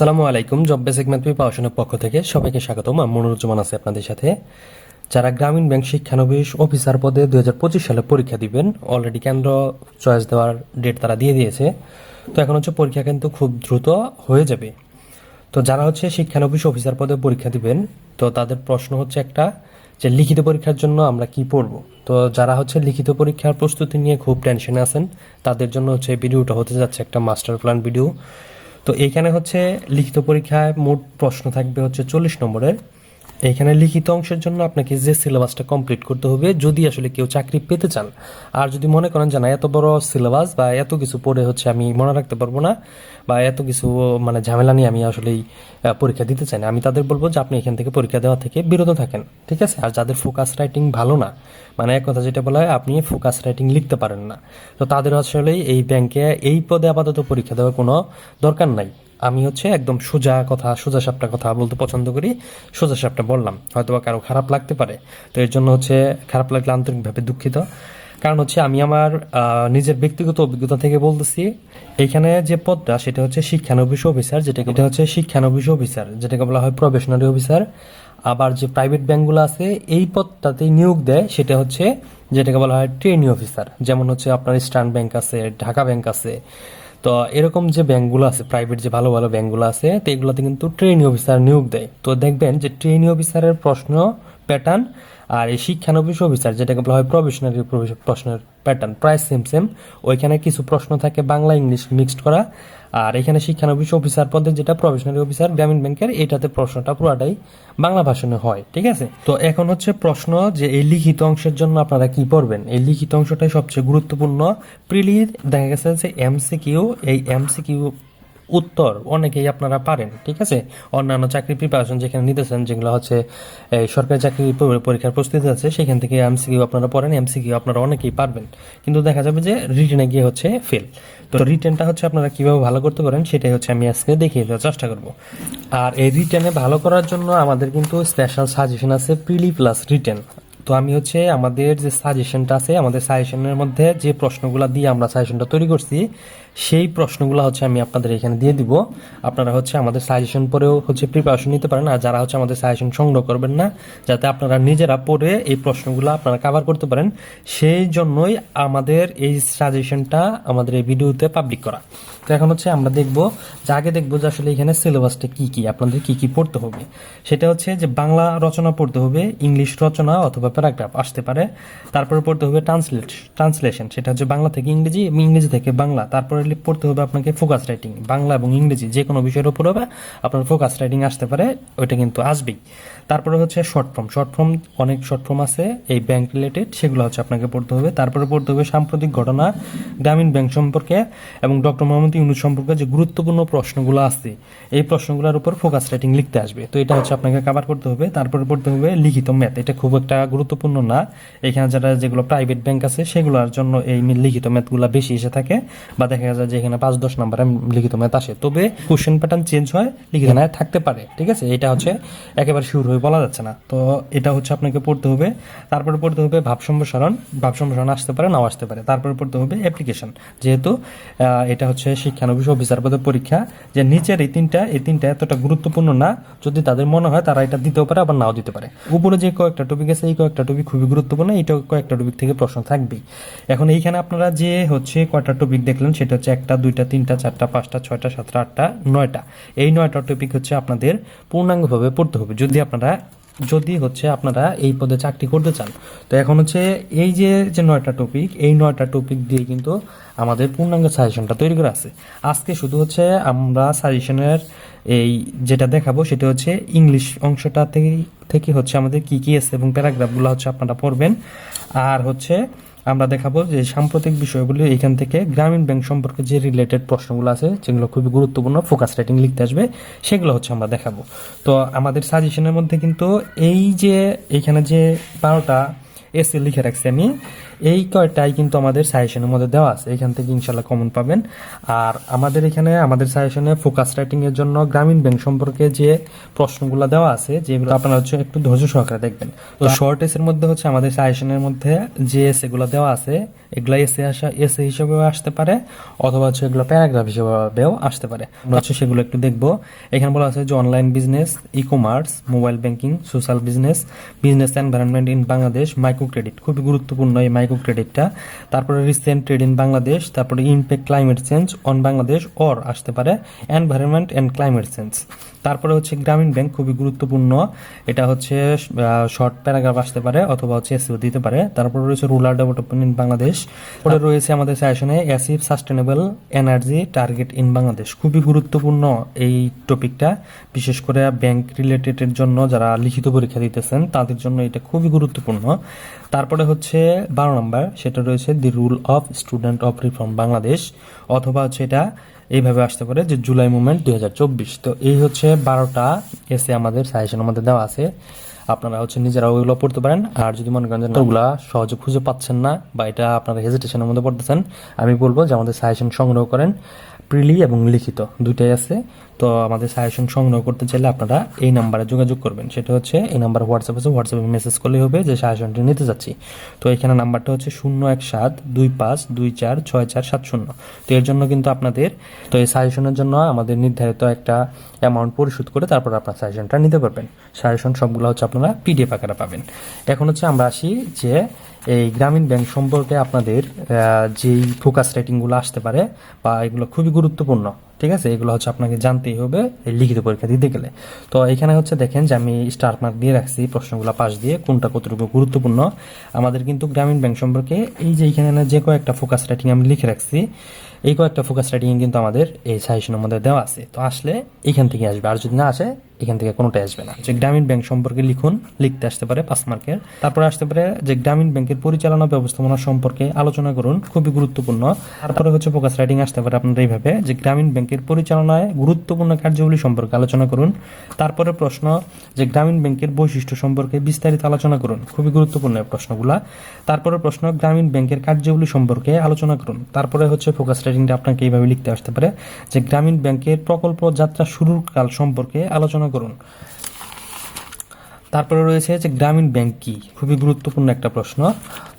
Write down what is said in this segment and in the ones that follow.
সালামু আলাইকুম job basic math প্রিপারেশনের পক্ষ থেকে সবাইকে স্বাগতম। আমি মনোরুজ্জামান আছে আপনাদের সাথে। যারা গ্রামীণ ব্যাংক শিক্ষানবিশ অফিসার পদে দুই হাজার পঁচিশ সালে পরীক্ষা দিবেন অলরেডি কেন্দ্র চয়েস দেওয়ার ডেট তারা দিয়ে দিয়েছে। তো এখন হচ্ছে পরীক্ষা কিন্তু খুব দ্রুত হয়ে যাবে। তো যারা হচ্ছে শিক্ষানবিশ অফিসার পদে পরীক্ষা দিবেন, তো তাদের প্রশ্ন হচ্ছে একটা, যে লিখিত পরীক্ষার জন্য আমরা কি পড়ব? তো যারা হচ্ছে লিখিত পরীক্ষার প্রস্তুতি নিয়ে খুব টেনশনে আছেন, তাদের জন্য হচ্ছে ভিডিওটা হতে যাচ্ছে একটা মাস্টার প্ল্যান ভিডিও তো এইখানে হচ্ছে লিখিত পরীক্ষায় মোট প্রশ্ন থাকবে হচ্ছে চল্লিশ নম্বরের। এখানে লিখিত অংশের জন্য আপনাকে যে সিলেবাসটা কমপ্লিট করতে হবে, যদি আসলে কেউ চাকরি পেতে চান, আর যদি মনে করেন যে না, এত বড় সিলেবাস বা এত কিছু পড়ে হচ্ছে আমি মনে রাখতে পারব না, বা এত কিছু মানে ঝামেলা নিয়ে আমি আসলে পরীক্ষা দিতে চাই না, আমি তাদের বলব যে আপনি এখান থেকে পরীক্ষা দেওয়া থেকে বিরত থাকেন, ঠিক আছে? আর যাদের ফোকাস রাইটিং ভালো না মানে এক কথা যেটা বলা হয়, আপনি ফোকাস রাইটিং লিখতে পারেন না। তো তাদের আসলে এই ব্যাংকে এই পদে আপাতত পরীক্ষা দেওয়ার কোনো দরকার নাই। আমি হচ্ছে একদম সোজা কথা, সোজা সাপটা কথা বলতে পছন্দ করি, সোজা সাপটা বললাম। হয়তো বা কারও খারাপ লাগতে পারে। তো এর জন্য হচ্ছে খারাপ লাগলে আন্তরিকভাবে দুঃখিত। কারণ হচ্ছে আমি আমার নিজের ব্যক্তিগত অভিজ্ঞতা থেকে বলতেছি, এখানে যে পদটা সেটা হচ্ছে শিক্ষানবিশ অফিসার যেটাকে এটা হচ্ছে শিক্ষানবিশ অফিসার, যেটাকে বলা হয় প্রবেশনারি অফিসার। আবার যে প্রাইভেট ব্যাংকগুলো আছে, এই পদটাতে নিয়োগ দেয়, সেটা হচ্ছে যেটাকে বলা হয় ট্রেনি অফিসার। যেমন হচ্ছে আপনার ইস্টার্ন ব্যাংক আছে, ঢাকা ব্যাংক আছে তো এরকম যে ব্যাংকগুলো আছে প্রাইভেট যে ভালো ভালো ব্যাংকগুলো আছে, তো এগুলোতে কিন্তু ট্রেনিং অফিসার নিয়োগ দেয়। তো দেখবেন যে ট্রেনিং অফিসারের প্রশ্ন প্যাটার্ন আর এই শিক্ষানবিশ অফিসার, যেটাকে বলা হয় প্রফেশনারি প্রশ্নের প্যাটার্ন প্রায় সেম সেম ওইখানে কিছু প্রশ্ন থাকে বাংলা, ইংলিশ মিক্সড করা। আর এখানে শিক্ষানবিশ অফিসার পদে যেটা প্রফেশনারি অফিসার, গ্রামীণ ব্যাংকের, এটাতে প্রশ্নটা পুরাটাই বাংলা ভাষণে হয়, ঠিক আছে? তো এখন হচ্ছে প্রশ্ন যে এই লিখিত অংশের জন্য আপনারা কি পড়বেন? এই লিখিত অংশটাই সবচেয়ে গুরুত্বপূর্ণ। প্রিলি দেখা গেছে যে এমসিকিউ এই এমসিকিউ উত্তর অনেকেই আপনারা পারেন, ঠিক আছে? অন্যান্য চাকরি প্রিপারেশন যেখানে নিতেছেন, যেগুলো হচ্ছে সরকারি চাকরি পরীক্ষার প্রস্তুতি আছে, সেখান থেকে এমসিকিউ আপনারা পড়েন এমসিকিউ আপনারা অনেকেই পারবেন। কিন্তু দেখা যাবে যে রিটেনে গিয়ে হচ্ছে ফেল তো রিটেনটা হচ্ছে আপনারা কীভাবে ভালো করতে পারেন, সেটাই হচ্ছে আমি আজকে দেখিয়ে দেওয়ার চেষ্টা করব। আর এই রিটেনে ভালো করার জন্য আমাদের কিন্তু স্পেশাল সাজেশন আছে প্রিলি প্লাস রিটেন তো আমি হচ্ছে আমাদের যে সাজেশনটা আছে, আমাদের সাজেশনের মধ্যে যে প্রশ্নগুলো দিয়ে আমরা সাজেশনটা তৈরি করছি সেই প্রশ্নগুলো হচ্ছে আমি আপনাদের এখানে দিয়ে দিব। আপনারা হচ্ছে আমাদের সাজেশন পরেও হচ্ছে প্রিপারেশন নিতে পারেন। আর যারা হচ্ছে আমাদের সাজেশন সংগ্রহ করবেন না, যাতে আপনারা নিজেরা পড়ে এই প্রশ্নগুলো আপনারা কভার করতে পারেন। সেই জন্যই আমাদের এই সাজেশনটা আমাদের এই ভিডিওতে পাবলিক করা। তো এখন হচ্ছে আমরা দেখব যে আগে দেখব যে আসলে এখানে সিলেবাসটা কি কি, আপনাদের কি কি পড়তে হবে। সেটা হচ্ছে যে বাংলা রচনা পড়তে হবে, ইংলিশ রচনা অথবা প্যারাগ্রাফ আসতে পারে। তারপরে পড়তে হবে ট্রান্সলেট ট্রান্সলেশন সেটা হচ্ছে বাংলা থেকে ইংরেজি এবং ইংরেজি থেকে বাংলা। তারপরে লি- পড়তে হবে আপনাকে ফোকাস রাইটিং বাংলা এবং ইংরেজি যে কোনো বিষয়ের উপর হবে, আপনার ফোকাস রাইটিং আসতে পারে, ওইটা কিন্তু আসবেই। তারপরে হচ্ছে শর্ট ফর্ম শর্ট ফর্ম অনেক শর্ট ফর্ম আছে, এই ব্যাংক রিলেটেড সেগুলো হচ্ছে আপনাকে পড়তে হবে। তারপরে পড়তে হবে সাম্প্রতিক ঘটনা, গ্রামীণ ব্যাংক সম্পর্কে এবং ডক্টর মোহাম্মদ ইউনুস সম্পর্কে যে গুরুত্বপূর্ণ প্রশ্নগুলো আছে, এই প্রশ্নগুলোর উপর ফোকাস রাইটিং লিখতে আসবে। তো এটা হচ্ছে আপনাকে কভার করতে হবে। তারপরে পড়তে হবে লিখিত ম্যাথ এটা খুব একটা গুরুত্বপূর্ণ না। এখানে যারা যেগুলো প্রাইভেট ব্যাংক আছে, সেগুলোর জন্য এই লিখিত ম্যাথগুলো বেশি এসে থাকে বা দেখা যায় যে এখানে পাঁচ দশ নাম্বারে লিখিত ম্যাথ আসে। তবে কোশ্চেন প্যাটার্ন চেঞ্জ হয়, লিখিত ম্যাথ থাকতে পারে, ঠিক আছে? এটা হচ্ছে একেবারে শিওর হয়ে বলা যাচ্ছে না। তো এটা হচ্ছে আপনাকে পড়তে হবে, তারপরে পড়তে হবে ভাব সম্প্রসারণ। ভাব সম্প্রসারণ আসতে পারে, নাও আসতে পারে। তারপরে পড়তে হবে অ্যাপ্লিকেশন যেহেতু এটা হচ্ছে শিক্ষানবিশ অফিসার পদের পরীক্ষা যে নিচের এই তিনটা এই তিনটা এতটা গুরুত্বপূর্ণ না, যদি তাদের মনে হয় তারা এটা দিতেও পারে, আবার নাও দিতে পারে। উপরে যে কয়েকটা টপিক আছে, এই কয়েকটা টপিক খুবই গুরুত্বপূর্ণ এইটা কয়েকটা টপিক থেকে প্রশ্ন থাকবেই। এখন এইখানে আপনারা যে হচ্ছে কয়টা টপিক দেখলেন, সেটা হচ্ছে একটা, দুইটা, তিনটা, চারটা, পাঁচটা, ছয়টা, সাতটা, আটটা, নয়টা। এই নয়টা টপিক হচ্ছে আপনাদের পূর্ণাঙ্গভাবে পড়তে হবে। যদি আপনারা, যদি হচ্ছে আপনারা এই পদে চাকরি করতে চান, তো এখন হচ্ছে এই যে যে নয়টা টপিক এই নয়টা টপিক দিয়ে কিন্তু আমাদের পূর্ণাঙ্গ সাজেশনটা তৈরি করা আছে। আজকে শুধু হচ্ছে আমরা সাজেশনের এই যেটা দেখাবো, সেটা হচ্ছে ইংলিশ অংশটা থেকে থেকে হচ্ছে আমাদের কি কি আছে এবং প্যারাগ্রাফগুলো হচ্ছে আপনারা পড়বেন। আর হচ্ছে আমরা দেখাবো যে সাম্প্রতিক বিষয়গুলি, এখান থেকে গ্রামীণ ব্যাংক সম্পর্কে যে রিলেটেড প্রশ্নগুলো আছে, যেগুলো খুবই গুরুত্বপূর্ণ ফোকাস রাইটিং লিখতে আসবে, সেগুলো হচ্ছে আমরা দেখাবো। তো আমাদের সাজেশনের মধ্যে কিন্তু এই যে এখানে যে বারোটা এসে লিখে রাখছি আমি এই কয়টাই কিন্তু আমাদের সাজেশনের মধ্যে দেওয়া আছে। এখান থেকে ইনশাল্লাহ কমন পাবেন। আর আমাদের এখানে আমাদের সাজেশনে ফোকাস রাইটিং এর জন্য গ্রামীণ ব্যাংক সম্পর্কে যে প্রশ্নগুলো দেওয়া আছে যেগুলো আপনারা হচ্ছে একটু ধৈর্য সহকারে দেখবেন। তো শর্ট এসের মধ্যে হচ্ছে আমাদের সাজেশনের মধ্যে যে এসেগুলো দেওয়া আছে এগুলো এসে আসা এসে হিসেবেও আসতে পারে অথবা হচ্ছে এগুলো প্যারাগ্রাফ হিসেবেও আসতে পারে। আমরা হচ্ছে সেগুলো একটু দেখব। এখানে বলা আছে যে online business e commerce mobile banking social business business environment in Bangladesh micro credit খুবই গুরুত্বপূর্ণ এই মাইক্রো ক্রেডিটটা তারপরে রিসেন্ট ট্রেড ইন বাংলাদেশ তারপরে impact climate change on Bangladesh or আসতে পারে এনভায়রনমেন্ট অ্যান্ড ক্লাইমেট চেঞ্জ তারপরে হচ্ছে গ্রামীণ ব্যাংক খুবই গুরুত্বপূর্ণ। এটা হচ্ছে শর্ট প্যারাগ্রাফ আসতে পারে অথবা হচ্ছে এসিও দিতে পারে। তারপরে রয়েছে রুরাল ডেভেলপমেন্ট ইন বাংলাদেশ পরে রয়েছে আমাদের সাজেশনে achieve sustainable energy target in Bangladesh খুবই গুরুত্বপূর্ণ এই টপিকটা বিশেষ করে ব্যাংক রিলেটেডের জন্য যারা লিখিত পরীক্ষা দিতেছেন তাদের জন্য এটা খুবই গুরুত্বপূর্ণ। তারপরে হচ্ছে বারো নম্বর সেটা রয়েছে the rule of student of reform Bangladesh অথবা হচ্ছে এটা এইভাবে আসতে পারে যে জুলাই মুভমেন্ট দুই তো এই হচ্ছে বারোটা এসে আমাদের সাজেশনের মধ্যে দেওয়া আছে। আপনারা হচ্ছে নিজেরা ওইগুলো পড়তে পারেন। আর যদি মনে করেন যে ওগুলা সহজে খুঁজে পাচ্ছেন না বা এটা আপনারা হেজিটেশনের মধ্যে পড়তেছেন, আমি বলব যে আমাদের সাজেশন সংগ্রহ করেন। প্রিলি এবং লিখিত দুইটাই আছে। তো আমাদের সাজেশন সংগ্রহ করতে চাইলে আপনারা এই নাম্বারে যোগাযোগ করবেন। সেটা হচ্ছে এই নাম্বার হোয়াটসঅ্যাপ আছে হোয়াটসঅ্যাপে মেসেজ করলেই হবে যে সাজেশনটি নিতে যাচ্ছি। তো এখানে নাম্বারটা হচ্ছে শূন্য এক সাত দুই পাঁচ দুই চার ছয় চার সাত শূন্য। তো এর জন্য কিন্তু আপনাদের, তো এই সাজেশনের জন্য আমাদের নির্ধারিত একটা অ্যামাউন্ট পরিশোধ করে তারপর আপনার সাজেশনটা নিতে পারবেন। সাজেশন সবগুলো হচ্ছে আপনারা পিডিএফ আকারে পাবেন। এখন হচ্ছে আমরা আসি যে এই গ্রামীণ ব্যাংক সম্পর্কে আপনাদের যেই ফোকাস রেটিংগুলো আসতে পারে বা এগুলো খুবই গুরুত্বপূর্ণ। ঠিক আছে? এগুলো হচ্ছে আপনাকে জানতেই হবে এই লিখিত পরীক্ষা দিতে গেলে। তো এখানে হচ্ছে দেখেন যে আমি স্টার মার্ক দিয়ে রাখছি, প্রশ্নগুলো পাশ দিয়ে, কোনটা কতটুকু গুরুত্বপূর্ণ। আমাদের কিন্তু গ্রামীণ ব্যাংক সম্পর্কে এই যে এখানে যে কয়েকটা ফোকাস রাইটিং আমি লিখে রাখছি, এই কয়েকটা ফোকাস রাইটিং কিন্তু আমাদের এই সাজেশনের মধ্যে দেওয়া আছে। তো আসলে এখান থেকে আসবে। আর যদি না আসে এখান থেকে কোনোটাই আসবে না। যে গ্রামীণ ব্যাংক সম্পর্কে লিখুন, লিখতে আসতে পারে পাঁচ মার্কের। তারপরে আসতে পারে যে গ্রামীণ ব্যাংকের পরিচালনা ব্যবস্থাপনা সম্পর্কে আলোচনা করুন, খুবই গুরুত্বপূর্ণ। তারপরে হচ্ছে ফোকাস রাইটিং আসতে পারে আপনারা এইভাবে, যে গ্রামীণ ব্যাংকের পরিচালনায় গুরুত্বপূর্ণ কার্যাবলী সম্পর্কে আলোচনা করুন। তারপরে প্রশ্ন, যে গ্রামীণ ব্যাংকের বৈশিষ্ট্য সম্পর্কে বিস্তারিত আলোচনা করুন, খুবই গুরুত্বপূর্ণ প্রশ্নগুলা। তারপরে প্রশ্ন, গ্রামীণ ব্যাংকের কার্যাবলী সম্পর্কে আলোচনা করুন। তারপরে হচ্ছে ফোকাস রাইটিংটা আপনাকে এইভাবে লিখতে আসতে পারে, যে গ্রামীণ ব্যাংকের প্রকল্প যাত্রা শুরুর কাল সম্পর্কে আলোচনা করুন। তারপরে রয়েছে যে গ্রামীণ ব্যাংক কি? খুবই গুরুত্বপূর্ণ একটা প্রশ্ন।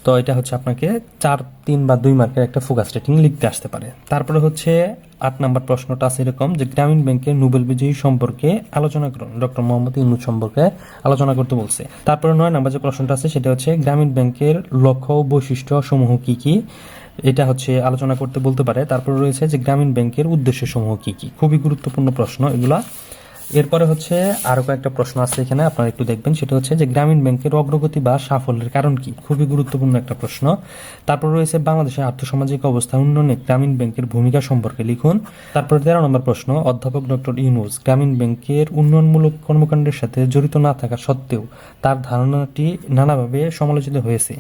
তো এটা হচ্ছে আপনাকে চার, তিন বা দুই মার্কের একটা ফোকাস রেটিং লিখতে আসতে পারে। তারপরে হচ্ছে আট নাম্বার প্রশ্নটা আছে এরকম যে গ্রামীণ ব্যাংকের নোবেল বিজয়ী সম্পর্কে আলোচনা করুন। ডক্টর মোহাম্মদ ইউনুস সম্পর্কে আলোচনা করতে বলছে। তারপরে নয় নাম্বার যে প্রশ্নটা আছে, সেটা হচ্ছে গ্রামীণ ব্যাংকের লক্ষ্য বৈশিষ্ট্য সমূহ কি কি? এটা হচ্ছে আলোচনা করতে বলতে পারে। তারপরে রয়েছে যে গ্রামীণ ব্যাংকের উদ্দেশ্য সমূহ কি কি? খুবই গুরুত্বপূর্ণ প্রশ্ন এগুলা। এরপরে হচ্ছে আরও কয়েকটা প্রশ্ন আছে এখানে, আপনারা একটু দেখবেন। সেটা হচ্ছে যে, গ্রামীণ ব্যাংকের অগ্রগতি বা সাফল্যের কারণ কি? খুবই গুরুত্বপূর্ণ একটা প্রশ্ন। তারপর রয়েছে বাংলাদেশের আর্থসামাজিক অবস্থা উন্নয়নে গ্রামীণ ব্যাংকের ভূমিকা সম্পর্কে লিখুন। তারপর তেরো নম্বর প্রশ্ন, অধ্যাপক ডক্টর ইউনুস গ্রামীণ ব্যাংকের উন্নয়নমূলক কর্মকাণ্ডের সাথে জড়িত না থাকা সত্ত্বেও তার ধারণাটি নানাভাবে সমালোচিত হয়েছে।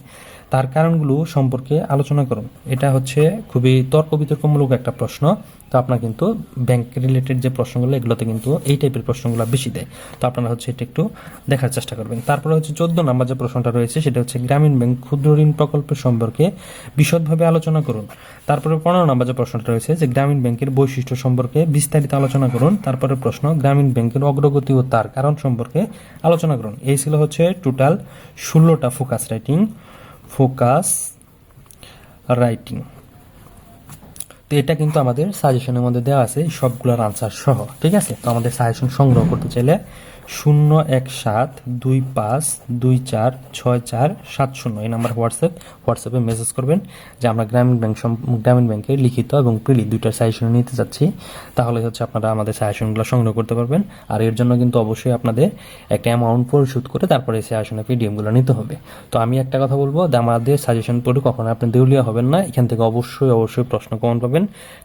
তার কারণগুলো সম্পর্কে আলোচনা করুন। এটা হচ্ছে খুবই তর্ক বিতর্কমূলক একটা প্রশ্ন। তো আপনার কিন্তু ব্যাংক রিলেটেড যে প্রশ্নগুলো, এগুলোতে কিন্তু এই টাইপের প্রশ্নগুলো বেশি দেয়। তো আপনারা হচ্ছে এটা একটু দেখার চেষ্টা করবেন। তারপরে হচ্ছে চোদ্দ নাম্বার যে প্রশ্নটা রয়েছে, সেটা হচ্ছে গ্রামীণ ব্যাংক ক্ষুদ্র ঋণ প্রকল্পের সম্পর্কে বিশদভাবে আলোচনা করুন। তারপরে পনেরো নাম্বার যে প্রশ্নটা রয়েছে, যে গ্রামীণ ব্যাংকের বৈশিষ্ট্য সম্পর্কে বিস্তারিত আলোচনা করুন। তারপরে প্রশ্ন, গ্রামীণ ব্যাংকের অগ্রগতি ও তার কারণ সম্পর্কে আলোচনা করুন। এই ছিল হচ্ছে টোটাল ষোলোটা ফোকাস রাইটিং ফোকাস রাইটিং তো এটা কিন্তু আমাদের সাজেশনের মধ্যে দেওয়া আছে, সবগুলোর আনসার সহ, ঠিক আছে? তো আমাদের সাজেশন সংগ্রহ করতে চাইলে শূন্য এক সাত দুই পাঁচ দুই চার ছয় চার সাত শূন্য, এই নাম্বার হোয়াটসঅ্যাপ হোয়াটসঅ্যাপে মেসেজ করবেন যে আমরা গ্রামীণ ব্যাংক গ্রামীণ ব্যাংকের লিখিত এবং প্রিলি দুইটার সাজেশন নিতে চাচ্ছি। তাহলে হচ্ছে আপনারা আমাদের সাজেশনগুলো সংগ্রহ করতে পারবেন। আর এর জন্য কিন্তু অবশ্যই আপনাদের একটা অ্যামাউন্ট পরিশোধ করে তারপরে এই সাজেশনের পিডিএমগুলো নিতে হবে। তো আমি একটা কথা বলব যে আমাদের সাজেশন পড়ে কখনো আপনি দেউলিয়া হবেন না, এখান থেকে অবশ্যই অবশ্যই প্রশ্ন কমন পাবেন।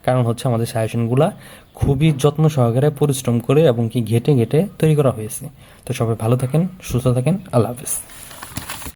কারণ হচ্ছে আমাদের সাজেশনগুলা খুবই যত্ন সহকারে পরিশ্রম করে এবং কি ঘেটে ঘেটে তৈরি করা হয়েছে। তো সবাই ভালো থাকেন, সুস্থ থাকেন, আল্লাহ হাফিজ।